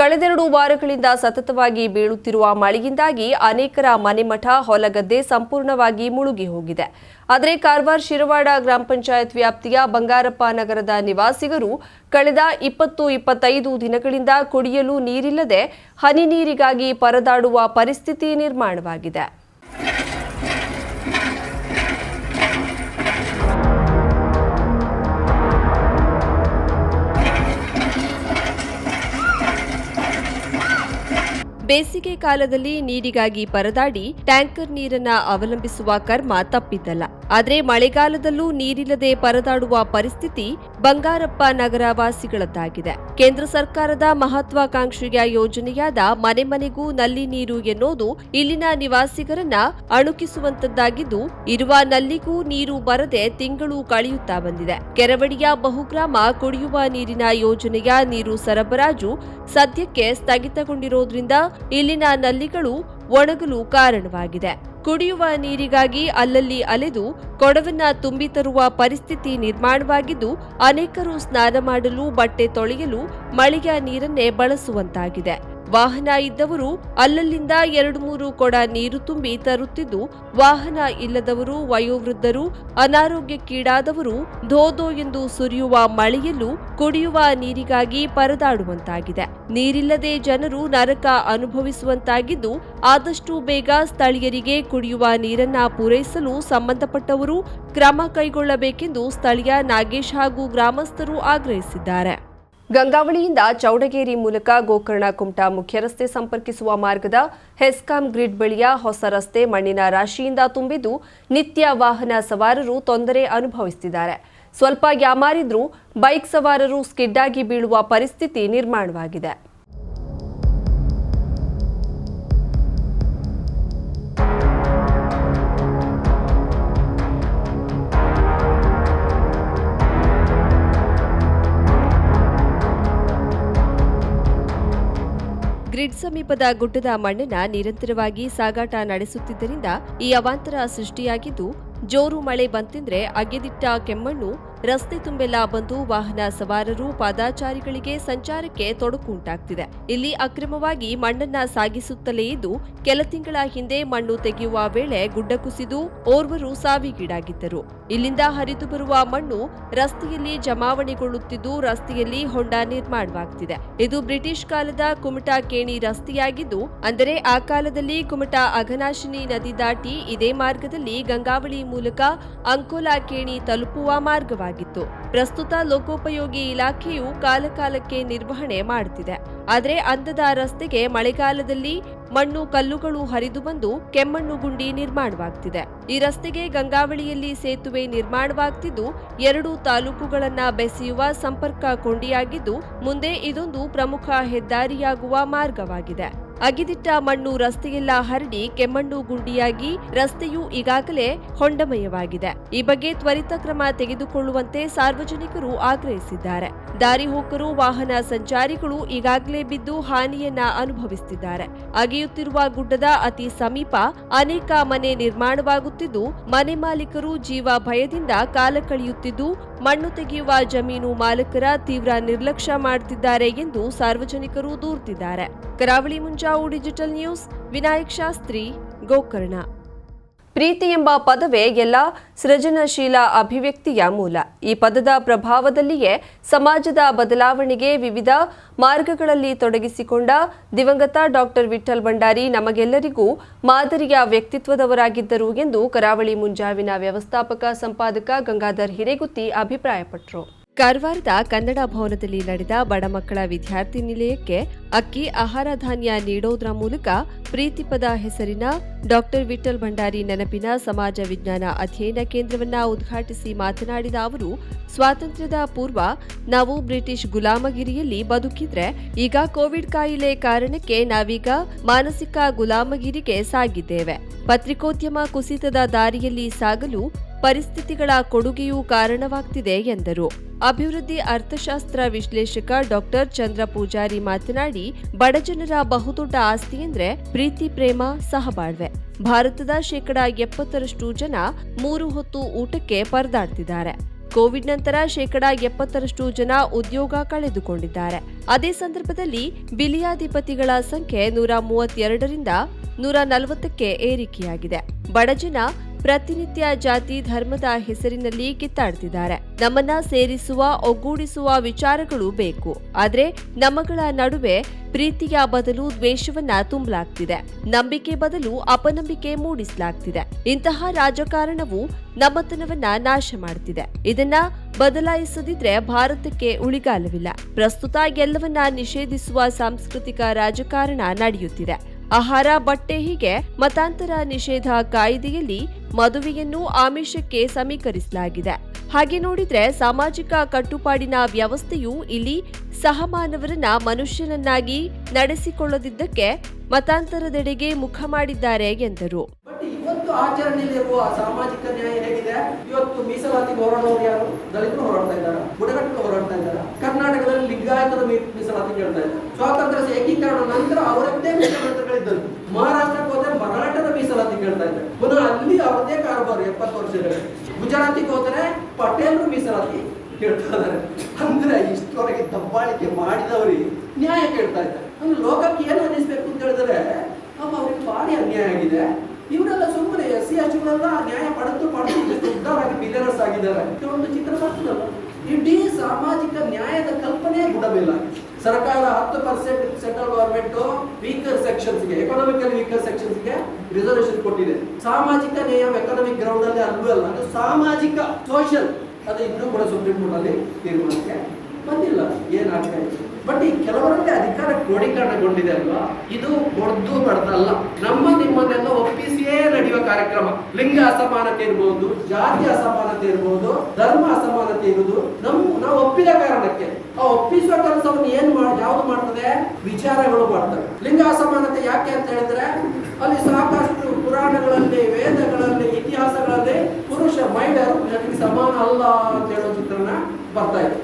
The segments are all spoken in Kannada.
ಕಳೆದೆರಡು ವಾರಗಳಿಂದ ಸತತವಾಗಿ ಬೀಳುತ್ತಿರುವ ಮಳೆಯಿಂದಾಗಿ ಅನೇಕರ ಮನೆಮಠ, ಹೊಲಗದ್ದೆ ಸಂಪೂರ್ಣವಾಗಿ ಮುಳುಗಿ ಹೋಗಿದೆ. ಆದರೆ ಕಾರವಾರ ಶಿರವಾಡ ಗ್ರಾಮ ಪಂಚಾಯತ್ ವ್ಯಾಪ್ತಿಯ ಬಂಗಾರಪ್ಪ ನಗರದ ನಿವಾಸಿಗರು ಕಳೆದ ಇಪ್ಪತ್ತು ಇಪ್ಪತ್ತೈದು ದಿನಗಳಿಂದ ಕುಡಿಯಲು ನೀರಿಲ್ಲದೆ ಹನಿ ನೀರಿಗಾಗಿ ಪರದಾಡುವ ಪರಿಸ್ಥಿತಿ ನಿರ್ಮಾಣವಾಗಿದೆ. ಬೇಸಿಗೆ ಕಾಲದಲ್ಲಿ ನೀರಿಗಾಗಿ ಪರದಾಡಿ ಟ್ಯಾಂಕರ್ ನೀರನ್ನ ಅವಲಂಬಿಸುವ ಕರ್ಮ ತಪ್ಪಿದ್ದಲ್ಲ. ಆದರೆ ಮಳೆಗಾಲದಲ್ಲೂ ನೀರಿಲ್ಲದೆ ಪರದಾಡುವ ಪರಿಸ್ಥಿತಿ ಬಂಗಾರಪ್ಪ ನಗರ ವಾಸಿಗಳದ್ದಾಗಿದೆ ಕೇಂದ್ರ ಸರ್ಕಾರದ ಮಹತ್ವಾಕಾಂಕ್ಷೆಯ ಯೋಜನೆಯಾದ ಮನೆ ಮನೆಗೂ ನಲ್ಲಿ ನೀರು ಎನ್ನುವುದು ಇಲ್ಲಿನ ನಿವಾಸಿಗರನ್ನ ಅಣುಕಿಸುವಂತದ್ದಾಗಿದ್ದು, ಇರುವ ನಲ್ಲಿಗೂ ನೀರು ಬರದೆ ತಿಂಗಳು ಕಳೆಯುತ್ತಾ ಬಂದಿದೆ. ಕೆರವಡಿಯ ಬಹುಗ್ರಾಮ ಕುಡಿಯುವ ನೀರಿನ ಯೋಜನೆಯ ನೀರು ಸರಬರಾಜು ಸದ್ಯಕ್ಕೆ ಸ್ಥಗಿತಗೊಂಡಿರೋದ್ರಿಂದ ಇಲ್ಲಿನ ನಲ್ಲಿಗಳು ಒಣಗಲು ಕಾರಣವಾಗಿದೆ. ಕುಡಿಯುವ ನೀರಿಗಾಗಿ ಅಲ್ಲಲ್ಲಿ ಅಲೆದು ಕೊಡವನ್ನ ತುಂಬಿ ತರುವ ಪರಿಸ್ಥಿತಿ ನಿರ್ಮಾಣವಾಗಿದ್ದು ಅನೇಕರು ಸ್ನಾನ ಮಾಡಲು ಬಟ್ಟೆ ತೊಳೆಯಲು ಮಳೆಯ ನೀರನ್ನೇ ಬಳಸುವಂತಾಗಿದೆ. ವಾಹನ ಇದ್ದವರು ಅಲ್ಲಲ್ಲಿಂದ ಎರಡು ಮೂರು ಕೊಡ ನೀರು ತುಂಬಿ ತರುತ್ತಿದ್ದು, ವಾಹನ ಇಲ್ಲದವರು, ವಯೋವೃದ್ಧರು, ಅನಾರೋಗ್ಯಕ್ಕೀಡಾದವರು ಧೋಧೋ ಎಂದು ಸುರಿಯುವ ಮಳೆಯಲ್ಲೂ ಕುಡಿಯುವ ನೀರಿಗಾಗಿ ಪರದಾಡುವಂತಾಗಿದೆ. ನೀರಿಲ್ಲದೆ ಜನರು ನರಕ ಅನುಭವಿಸುವಂತಾಗಿದ್ದು, ಆದಷ್ಟು ಬೇಗ ಸ್ಥಳೀಯರಿಗೆ ಕುಡಿಯುವ ನೀರನ್ನ ಪೂರೈಸಲು ಸಂಬಂಧಪಟ್ಟವರು ಕ್ರಮ ಕೈಗೊಳ್ಳಬೇಕೆಂದು ಸ್ಥಳೀಯ ನಾಗೇಶ್ ಹಾಗೂ ಗ್ರಾಮಸ್ಥರು ಆಗ್ರಹಿಸಿದ್ದಾರೆ. ಗಂಗಾವಳಿಯಿಂದ ಚೌಡಗೇರಿ ಮೂಲಕ ಗೋಕರ್ಣ ಕುಮಟಾ ಮುಖ್ಯ ರಸ್ತೆ ಸಂಪರ್ಕಿಸುವ ಮಾರ್ಗದ ಹೆಸ್ಕಾಂ ಗ್ರಿಡ್ ಬಳಿಯ ಹೊಸ ರಸ್ತೆ ಮಣ್ಣಿನ ರಾಶಿಯಿಂದ ತುಂಬಿದ್ದು ನಿತ್ಯ ವಾಹನ ಸವಾರರು ತೊಂದರೆ ಅನುಭವಿಸುತ್ತಿದ್ದಾರೆ ಸ್ವಲ್ಪ ಯಾಮಾರಿದ್ರೂ ಬೈಕ್ ಸವಾರರು ಸ್ಕಿಡ್ಡಾಗಿ ಬೀಳುವ ಪರಿಸ್ಥಿತಿ ನಿರ್ಮಾಣವಾಗಿದೆ. ಗ್ರಿಡ್ ಸಮೀಪದ ಗುಡ್ಡದ ಮಣ್ಣಿನ ನಿರಂತರವಾಗಿ ಸಾಗಾಟ ನಡೆಸುತ್ತಿದ್ದರಿಂದ ಈ ಅವಾಂತರ ಸೃಷ್ಟಿಯಾಗಿದ್ದು ಜೋರು ಮಳೆ ಬಂತೆಂದ್ರೆ ಅಗೆದಿಟ್ಟ ಕೆಮ್ಮಣ್ಣು ರಸ್ತೆ ತುಂಬೆಲ್ಲ ಬಂದು ವಾಹನ ಸವಾರರು, ಪಾದಾಚಾರಿಗಳಿಗೆ ಸಂಚಾರಕ್ಕೆ ತೊಡಕು ಉಂಟಾಗ್ತಿದೆ. ಇಲ್ಲಿ ಅಕ್ರಮವಾಗಿ ಮಣ್ಣನ್ನ ಸಾಗಿಸುತ್ತಲೇ ಇದ್ದು, ಕೆಲ ತಿಂಗಳ ಹಿಂದೆ ಮಣ್ಣು ತೆಗೆಯುವ ವೇಳೆ ಗುಡ್ಡ ಕುಸಿದು ಓರ್ವರು ಸಾವಿಗೀಡಾಗಿದ್ದರು. ಇಲ್ಲಿಂದ ಹರಿದು ಬರುವ ಮಣ್ಣು ರಸ್ತೆಯಲ್ಲಿ ಜಮಾವಣೆಗೊಳ್ಳುತ್ತಿದ್ದು, ರಸ್ತೆಯಲ್ಲಿ ಹೊಂಡ ನಿರ್ಮಾಣವಾಗ್ತಿದೆ. ಇದು ಬ್ರಿಟಿಷ್ ಕಾಲದ ಕುಮಟಾ ಕೇಣಿ ರಸ್ತೆಯಾಗಿದ್ದು, ಅಂದರೆ ಆ ಕಾಲದಲ್ಲಿ ಕುಮಟಾ ಅಘನಾಶಿನಿ ನದಿ ದಾಟಿ ಇದೇ ಮಾರ್ಗದಲ್ಲಿ ಗಂಗಾವಳಿ ಮೂಲಕ ಅಂಕೋಲಾ ಕೇಣಿ ತಲುಪುವ ಮಾರ್ಗವಾಗಿತ್ತು ಪ್ರಸ್ತುತ ಲೋಕೋಪಯೋಗಿ ಇಲಾಖೆಯು ಕಾಲಕಾಲಕ್ಕೆ ನಿರ್ವಹಣೆ ಮಾಡುತ್ತಿದೆ. ಆದರೆ ಅಂದದ ರಸ್ತೆಗೆ ಮಳೆಗಾಲದಲ್ಲಿ ಮಣ್ಣು ಕಲ್ಲುಗಳು ಹರಿದು ಬಂದು ಕೆಮ್ಮಣ್ಣು ಗುಂಡಿ ನಿರ್ಮಾಣವಾಗ್ತಿದೆ. ಈ ರಸ್ತೆಗೆ ಗಂಗಾವಳಿಯಲ್ಲಿ ಸೇತುವೆ ನಿರ್ಮಾಣವಾಗ್ತಿದ್ದು ಎರಡು ತಾಲೂಕುಗಳನ್ನ ಬೆಸೆಯುವ ಸಂಪರ್ಕ ಕೊಂಡಿಯಾಗಿದ್ದು ಮುಂದೆ ಇದೊಂದು ಪ್ರಮುಖ ಹೆದ್ದಾರಿಯಾಗುವ ಮಾರ್ಗವಾಗಿದೆ. ಅಗಿದಿಟ್ಟ ಮಣ್ಣು ರಸ್ತೆಯೆಲ್ಲ ಹರಡಿ ಕೆಮ್ಮಣ್ಣು ಗುಂಡಿಯಾಗಿ ರಸ್ತೆಯು ಈಗಾಗಲೇ ಹೊಂಡಮಯವಾಗಿದೆ. ಈ ಬಗ್ಗೆ ತ್ವರಿತ ಕ್ರಮ ತೆಗೆದುಕೊಳ್ಳುವಂತೆ ಸಾರ್ವಜನಿಕರು ಆಗ್ರಹಿಸಿದ್ದಾರೆ. ದಾರಿ ಹೋಕರು, ವಾಹನ ಸಂಚಾರಿಗಳು ಈಗಾಗಲೇ ಬಿದ್ದು ಹಾನಿಯನ್ನ ಅನುಭವಿಸುತ್ತಿದ್ದಾರೆ ಅಗೆಯುತ್ತಿರುವ ಗುಡ್ಡದ ಅತಿ ಸಮೀಪ ಅನೇಕ ಮನೆ ನಿರ್ಮಾಣವಾಗುತ್ತಿದ್ದು, ಮನೆ ಮಾಲೀಕರು ಜೀವ ಭಯದಿಂದ ಕಾಲ ಕಳೆಯುತ್ತಿದ್ದು, ಮಣ್ಣು ತೆಗೆಯುವ ಜಮೀನು ಮಾಲೀಕರ ತೀವ್ರ ನಿರ್ಲಕ್ಷ್ಯ ಮಾಡುತ್ತಿದ್ದಾರೆ ಎಂದು ಸಾರ್ವಜನಿಕರು ದೂರುತ್ತಿದ್ದಾರೆ ಕರಾವಳಿ ಡಿಜಿಟಲ್ ನ್ಯೂಸ್, ವಿನಾಯಕ್ ಶಾಸ್ತ್ರಿ, ಗೋಕರ್ಣ. ಪ್ರೀತಿ ಎಂಬ ಪದವೇ ಎಲ್ಲ ಸೃಜನಶೀಲ ಅಭಿವ್ಯಕ್ತಿಯ ಮೂಲ. ಈ ಪದದ ಪ್ರಭಾವದಲ್ಲಿಯೇ ಸಮಾಜದ ಬದಲಾವಣೆಗೆ ವಿವಿಧ ಮಾರ್ಗಗಳಲ್ಲಿ ತೊಡಗಿಸಿಕೊಂಡ ದಿವಂಗತ ಡಾಕ್ಟರ್ ವಿಠಲ್ ಭಂಡಾರಿ ನಮಗೆಲ್ಲರಿಗೂ ಮಾದರಿಯ ವ್ಯಕ್ತಿತ್ವದವರಾಗಿದ್ದರು ಎಂದು ಕರಾವಳಿ ಮುಂಜಾವಿನ ವ್ಯವಸ್ಥಾಪಕ ಸಂಪಾದಕ ಗಂಗಾಧರ್ ಹಿರೇಗುತ್ತಿ ಅಭಿಪ್ರಾಯಪಟ್ಟರು ಕಾರವಾರದ ಕನ್ನಡ ಭವನದಲ್ಲಿ ನಡೆದ ಬಡ ಮಕ್ಕಳ ವಿದ್ಯಾರ್ಥಿ ನಿಲಯಕ್ಕೆ ಅಕ್ಕಿ ಆಹಾರ ಧಾನ್ಯ ನೀಡೋದ್ರ ಮೂಲಕ ಪ್ರೀತಿಪದ ಹೆಸರಿನ ಡಾಕ್ಟರ್ ವಿಠಲ್ ಭಂಡಾರಿ ನೆನಪಿನ ಸಮಾಜ ವಿಜ್ಞಾನ ಅಧ್ಯಯನ ಕೇಂದ್ರವನ್ನ ಉದ್ಘಾಟಿಸಿ ಮಾತನಾಡಿದ ಅವರು, ಸ್ವಾತಂತ್ರ್ಯದ ಪೂರ್ವ ನಾವು ಬ್ರಿಟಿಷ್ ಗುಲಾಮಗಿರಿಯಲ್ಲಿ ಬದುಕಿದ್ರೆ ಈಗ ಕೋವಿಡ್ ಕಾಯಿಲೆ ಕಾರಣಕ್ಕೆ ನಾವೀಗ ಮಾನಸಿಕ ಗುಲಾಮಗಿರಿಗೆ ಸಾಗಿದ್ದೇವೆ. ಪತ್ರಿಕೋದ್ಯಮ ಕುಸಿತದ ದಾರಿಯಲ್ಲಿ ಸಾಗಲು ಪರಿಸ್ಥಿತಿಗಳ ಕೊಡುಗೆಯೂ ಕಾರಣವಾಗ್ತಿದೆ ಎಂದರು. ಅಭಿವೃದ್ಧಿ ಅರ್ಥಶಾಸ್ತ್ರ ವಿಶ್ಲೇಷಕ ಡಾಕ್ಟರ್ ಚಂದ್ರ ಪೂಜಾರಿ ಮಾತನಾಡಿ ಬಡಜನರ ಬಹುದೊಡ್ಡ ಆಸ್ತಿ ಅಂದ್ರೆ ಪ್ರೀತಿ, ಪ್ರೇಮ, ಸಹಬಾಳ್ವೆ. ಭಾರತದ ಶೇಕಡಾ ಎಪ್ಪತ್ತರಷ್ಟು ಜನ ಮೂರು ಹೊತ್ತು ಊಟಕ್ಕೆ ಪರದಾಡ್ತಿದ್ದಾರೆ. ಕೋವಿಡ್ ನಂತರ ಶೇಕಡ ಎಪ್ಪತ್ತರಷ್ಟು ಜನ ಉದ್ಯೋಗ ಕಳೆದುಕೊಂಡಿದ್ದಾರೆ. ಅದೇ ಸಂದರ್ಭದಲ್ಲಿ ಬಿಲಿಯಾಧಿಪತಿಗಳ ಸಂಖ್ಯೆ ನೂರ ಮೂವತ್ತೆರಡರಿಂದ ನೂರ ನಲವತ್ತಕ್ಕೆ ಏರಿಕೆಯಾಗಿದೆ. ಬಡಜನ ಪ್ರತಿನಿತ್ಯ ಜಾತಿ ಧರ್ಮದ ಹೆಸರಿನಲ್ಲಿ ಕಿತ್ತಾಡ್ತಿದ್ದಾರೆ. ನಮ್ಮನ್ನ ಸೇರಿಸುವ, ಒಗ್ಗೂಡಿಸುವ ವಿಚಾರಗಳು ಬೇಕು. ಆದ್ರೆ ನಮ್ಮಗಳ ನಡುವೆ ಪ್ರೀತಿಯ ಬದಲು ದ್ವೇಷವನ್ನ ತುಂಬಲಾಗ್ತಿದೆ. ನಂಬಿಕೆ ಬದಲು ಅಪನಂಬಿಕೆ ಮೂಡಿಸಲಾಗ್ತಿದೆ. ಇಂತಹ ರಾಜಕಾರಣವು ನಮ್ಮತನವನ್ನ ನಾಶ ಮಾಡ್ತಿದೆ. ಇದನ್ನ ಬದಲಾಯಿಸದಿದ್ರೆ ಭಾರತಕ್ಕೆ ಉಳಿಗಾಲವಿಲ್ಲ. ಪ್ರಸ್ತುತ ಎಲ್ಲವನ್ನ ನಿಷೇಧಿಸುವ ಸಾಂಸ್ಕೃತಿಕ ರಾಜಕಾರಣ ನಡೆಯುತ್ತಿದೆ. ಆಹಾರ, ಬಟ್ಟೆ ಹೀಗೆ ಮತಾಂತರ ನಿಷೇಧ ಕಾಯ್ದೆಯಲ್ಲಿ ಮದುವೆಯನ್ನು ಆಮಿಷಕ್ಕೆ ಸಮೀಕರಿಸಲಾಗಿದೆ. ಹಾಗೆ ನೋಡಿದ್ರೆ ಸಾಮಾಜಿಕ ಕಟ್ಟುಪಾಡಿನ ವ್ಯವಸ್ಥೆಯು ಇಲ್ಲಿ ಸಹಮಾನವರನ್ನ ಮನುಷ್ಯನನ್ನಾಗಿ ನಡೆಸಿಕೊಳ್ಳದಿದ್ದಕ್ಕೆ ಮತಾಂತರದೆಡೆಗೆ ಮುಖ ಮಾಡಿದ್ದಾರೆ ಎಂದರು. ಇವತ್ತು ಆಚರಣೆಯಲ್ಲಿರುವ ಸಾಮಾಜಿಕ ನ್ಯಾಯ ಹೇಗಿದೆ? ಇವತ್ತು ಮೀಸಲಾತಿ ಹೋರಾಡೋರು ಯಾರು? ದಲಿತರು ಹೋರಾಡ್ತಾ ಇದ್ದಾರೆ? ಬುಡಕಟ್ಟು ಹೋರಾಡ್ತಾ ಇದ್ದಾರೆ? ಕರ್ನಾಟಕದಲ್ಲಿ ಲಿಂಗಾಯತರು ಮೀಸಲಾತಿ ಕೇಳ್ತಾ ಇದ್ದಾರೆ. ಸ್ವಾತಂತ್ರ್ಯ ಅವರದ್ದೇ ಮೀಸಲಾತಿಗಳಿದ್ದರು ಮಹಾರಾಷ್ಟ್ರಕ್ಕೆ ಹೋದ್ರೆ ಮರಾಠದ ಮೀಸಲಾತಿ ಕೇಳ್ತಾ ಇದ್ದಾರೆ. ಪುನಃ ಅಲ್ಲಿ ಅವರದೇ ಕಾರಬಾರು ಎಪ್ಪತ್ತು ವರ್ಷಗಳು ಗುಜರಾತಿಗೆ ಹೋದ್ರೆ ಪಟೇಲರು ಮೀಸಲಾತಿ ಕೇಳ್ತಾ ಇದ್ದಾರೆ. ಅಂದ್ರೆ ಇಷ್ಟವರೆಗೆ ದಬ್ಬಾಳಿಕೆ ಮಾಡಿದವರಿಗೆ ನ್ಯಾಯ ಕೇಳ್ತಾ ಇದ್ದಾರೆ. ಅಂದ್ರೆ ಲೋಕಕ್ಕೆ ಏನು ಅನ್ನಿಸ್ಬೇಕು ಅಂತ ಹೇಳಿದ್ರೆ ಅಮ್ಮ ಅವ್ರಿಗೆ ಭಾರಿ ಅನ್ಯಾಯ ಆಗಿದೆ. ಇವರೆಲ್ಲ ಸುಮ್ಮನೆ ಎಸ್ ಸಿ ಎಸ್ಟಿಗಳೆಲ್ಲ ನ್ಯಾಯ ಪಡೆದು ಪಡೆದು ಉದ್ದಾರಾಗಿ ಬಿಲಿಯನರ್ಸ್ ಆಗಿದ್ದಾರೆ. ಒಂದು ಚಿತ್ರ ಬರ್ತದಲ್ಲ ಇಡೀ ಸಾಮಾಜಿಕ ನ್ಯಾಯದ ಕಲ್ಪನೆ ಗುಡಬೇಲ ಸರ್ಕಾರ ಹತ್ತು ಪರ್ಸೆಂಟ್ ಸೆಂಟ್ರಲ್ ಗವರ್ಮೆಂಟ್ ವೀಕರ್ ಸೆಕ್ಷನ್ಸ್ಗೆ ಎಕನಾಮಿಕಲ್ ವೀಕರ್ ಸೆಕ್ಷನ್ಸ್ಗೆ ರಿಸರ್ವೇಶನ್ ಕೊಟ್ಟಿದೆ. ಸಾಮಾಜಿಕ ನ್ಯಾಯ ಎಕನಾಮಿಕ್ ಗ್ರೌಂಡ್ ಅಲ್ಲಿ ಅಲ್ಲೂ, ಅದು ಸಾಮಾಜಿಕ ಸೋಷಿಯಲ್ ಅದು ಇನ್ನೂ ಕೂಡ ಸುಪ್ರೀಂ ಕೋರ್ಟ್ ಅಲ್ಲಿ ತೀರ್ಮಾನಕ್ಕೆ ಬಂದಿಲ್ಲ. ಏನಾಗ್ತಾ ಇದೆ? ಬಟ್ ಈ ಕೆಲವರಲ್ಲಿ ಅಧಿಕಾರ ಕ್ರೋಢೀಕರಣಗೊಂಡಿದೆ ಅಲ್ವಾ? ಇದು ಹೊಡೆದು ಬಡ್ದಲ್ಲ. ನಮ್ಮ ನಿಮ್ಮನ್ನೆಲ್ಲ ಒಪ್ಪಿಸಿಯೇ ನಡೆಯುವ ಕಾರ್ಯಕ್ರಮ. ಲಿಂಗ ಅಸಮಾನತೆ ಇರ್ಬೋದು, ಜಾತಿ ಅಸಮಾನತೆ ಇರಬಹುದು ಧರ್ಮ ಅಸಮಾನತೆ ಇರುವುದು ನಮ್ಮ ನಾವು ಒಪ್ಪಿದ ಕಾರಣಕ್ಕೆ ಆ ಒಪ್ಪಿಸುವ ಕೆಲಸವನ್ನು ಏನ್ ಯಾವ್ದು ಮಾಡ್ತದೆ? ವಿಚಾರಗಳು ಮಾಡ್ತವೆ ಲಿಂಗ ಅಸಮಾನತೆ ಯಾಕೆ ಅಂತ ಹೇಳಿದ್ರೆ, ಅಲ್ಲಿ ಸಾಕಷ್ಟು ಪುರಾಣಗಳಲ್ಲಿ, ವೇದಗಳಲ್ಲಿ, ಇತಿಹಾಸಗಳಲ್ಲಿ ಪುರುಷ, ಮಹಿಳೆಯರು ನನಗೆ ಸಮಾನ ಅಲ್ಲ ಅಂತ ಹೇಳೋ ಚಿತ್ರಣ ಬರ್ತಾ ಇದೆ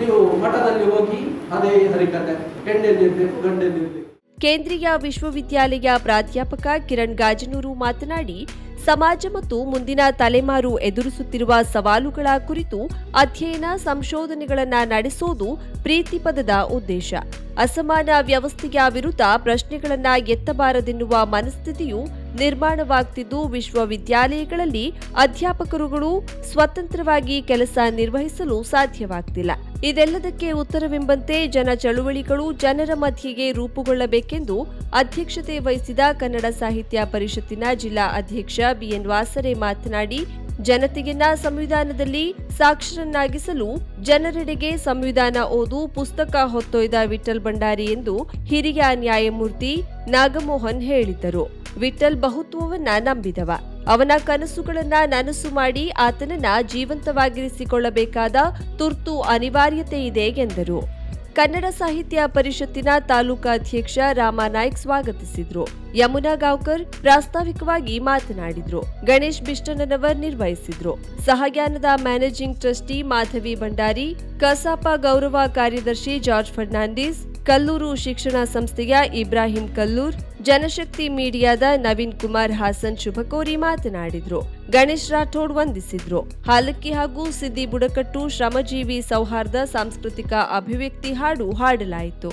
ನೀವು ಮಠದಲ್ಲಿ ಹೋಗಿ ಅದೇ ಹರಿಕತೆ ಹೆಣ್ಣೆಲ್ಲಿರ್ಬೇಕು ಗಂಡೆಲ್ಲಿರ್ಬೇಕು ಕೇಂದ್ರೀಯ ವಿಶ್ವವಿದ್ಯಾಲಯ ಪ್ರಾಧ್ಯಾಪಕ ಕಿರಣ್ ಗಾಜನೂರು ಮಾತನಾಡಿ, ಸಮಾಜ ಮತ್ತು ಮುಂದಿನ ತಲೆಮಾರು ಎದುರಿಸುತ್ತಿರುವ ಸವಾಲುಗಳ ಕುರಿತು ಅಧ್ಯಯನ ಸಂಶೋಧನೆಗಳನ್ನು ನಡೆಸೋದು ಪ್ರೀತಿಪದದ ಉದ್ದೇಶ. ಅಸಮಾನ ವ್ಯವಸ್ಥೆಯ ವಿರುದ್ಧ ಪ್ರಶ್ನೆಗಳನ್ನು ಎತ್ತಬಾರದೆನ್ನುವ ಮನಸ್ಥಿತಿಯು ನಿರ್ಮಾಣವಾಗ್ತಿದ್ದು, ವಿಶ್ವವಿದ್ಯಾಲಯಗಳಲ್ಲಿ ಅಧ್ಯಾಪಕರುಗಳು ಸ್ವತಂತ್ರವಾಗಿ ಕೆಲಸ ನಿರ್ವಹಿಸಲು ಸಾಧ್ಯವಾಗ್ತಿಲ್ಲ. ಇದೆಲ್ಲದಕ್ಕೆ ಉತ್ತರವೆಂಬಂತೆ ಜನ ಚಳುವಳಿಗಳು ಜನರ ಮಧ್ಯೆಗೆ ರೂಪುಗೊಳ್ಳಬೇಕೆಂದು ಅಧ್ಯಕ್ಷತೆ ವಹಿಸಿದ ಕನ್ನಡ ಸಾಹಿತ್ಯ ಪರಿಷತ್ತಿನ ಜಿಲ್ಲಾ ಅಧ್ಯಕ್ಷ ಬಿಎನ್ ವಾಸರೆ ಮಾತನಾಡಿ ಜನತೆಯನ್ನ ಸಂವಿಧಾನದಲ್ಲಿ ಸಾಕ್ಷರನ್ನಾಗಿಸಲು ಜನರೆಡೆಗೆ ಸಂವಿಧಾನ ಓದು ಪುಸ್ತಕ ಹೊತ್ತೊಯ್ದ ವಿಠಲ್ ಭಂಡಾರಿ ಎಂದು ಹಿರಿಯ ನ್ಯಾಯಮೂರ್ತಿ ನಾಗಮೋಹನ್ ಹೇಳಿದ್ದರು. ವಿಠಲ್ ಬಹುತ್ವವನ್ನ ನಂಬಿದವ. ಅವನ ಕನಸುಗಳನ್ನ ನನಸು ಮಾಡಿ ಆತನನ್ನ ಜೀವಂತವಾಗಿರಿಸಿಕೊಳ್ಳಬೇಕಾದ ತುರ್ತು ಅನಿವಾರ್ಯತೆ ಇದೆ ಎಂದರು. ಕನ್ನಡ ಸಾಹಿತ್ಯ ಪರಿಷತ್ತಿನ ತಾಲೂಕಾ ಅಧ್ಯಕ್ಷ ರಾಮನಾಯ್ಕ್ ಸ್ವಾಗತಿಸಿದ್ರು. ಯಮುನಾ ಗಾವ್ಕರ್ ಪ್ರಾಸ್ತಾವಿಕವಾಗಿ ಮಾತನಾಡಿದ್ರು. ಗಣೇಶ್ ಬಿಷ್ಟನವರ್ ನಿರ್ವಹಿಸಿದ್ರು. ಸಹಜ್ಞಾನದ ಮ್ಯಾನೇಜಿಂಗ್ ಟ್ರಸ್ಟಿ ಮಾಧವಿ ಭಂಡಾರಿ, ಕಸಾಪ ಗೌರವ ಕಾರ್ಯದರ್ಶಿ ಜಾರ್ಜ್ ಫರ್ನಾಂಡಿಸ್, ಕಲ್ಲೂರು ಶಿಕ್ಷಣ ಸಂಸ್ಥೆಯ ಇಬ್ರಾಹಿಂ ಕಲ್ಲೂರ್ ಜನಶಕ್ತಿ ಮೀಡಿಯಾದ ನವೀನ್ ಕುಮಾರ್ ಹಾಸನ್ ಶುಭಕೋರಿ ಮಾತನಾಡಿದ್ರು. ಗಣೇಶ್ ರಾಠೋಡ್ ವಂದಿಸಿದ್ರು. ಹಾಲಕ್ಕಿ ಹಾಗೂ ಸಿದ್ದಿ ಬುಡಕಟ್ಟು ಶ್ರಮಜೀವಿ ಸೌಹಾರ್ದ ಸಾಂಸ್ಕೃತಿಕ ಅಭಿವ್ಯಕ್ತಿ ಹಾಡು ಹಾಡಲಾಯಿತು.